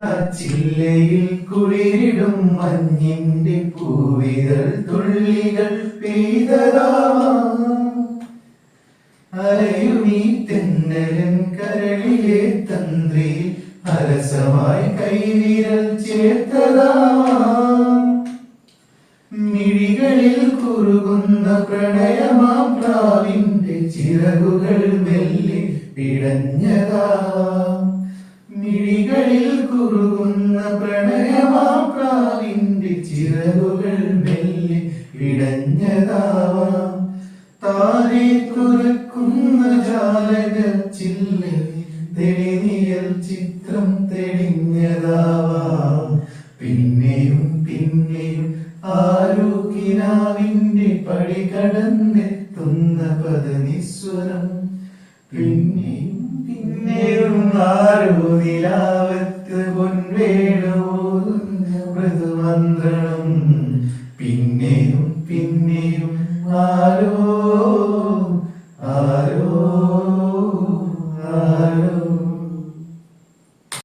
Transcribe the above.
ചില്ലയിൽ കുളിരിടും മഞ്ഞിന്റെ പൂവിതൾ തുള്ളികൾ പെയ്തതാവാം. അലയുമീ തെന്നലൻ കരളിലെ തന്ത്രി അലസമായി കൈവിരൽ ചേർത്തതാവാം. മിഴികളിൽ കുറുകുന്ന പ്രണയമാം പ്രാവിന്റെ ചിറകുകൾ മെല്ലെ പിടഞ്ഞതാവാം. കുറുകുന്ന പ്രണയമാം പ്രാവിന്റെ ചിറകുകൾ മെല്ലെ ഇടഞ്ഞതാവാം. താരെ തുറക്കുന്ന ജാലക ചില്ലയിൽ തെളിനിയൽ ചിത്രം തെളിഞ്ഞതാവാം. പിന്നെയും പിന്നെയും ആരോഗ്യനാവിന്റെ പടി കടന്നെത്തുന്ന പദനിസ്വരം. പിന്നെയും പിന്നെയും ആരോ മൃദുമന്ത്രണം പിന്നെയും പിന്നെയും ആരോ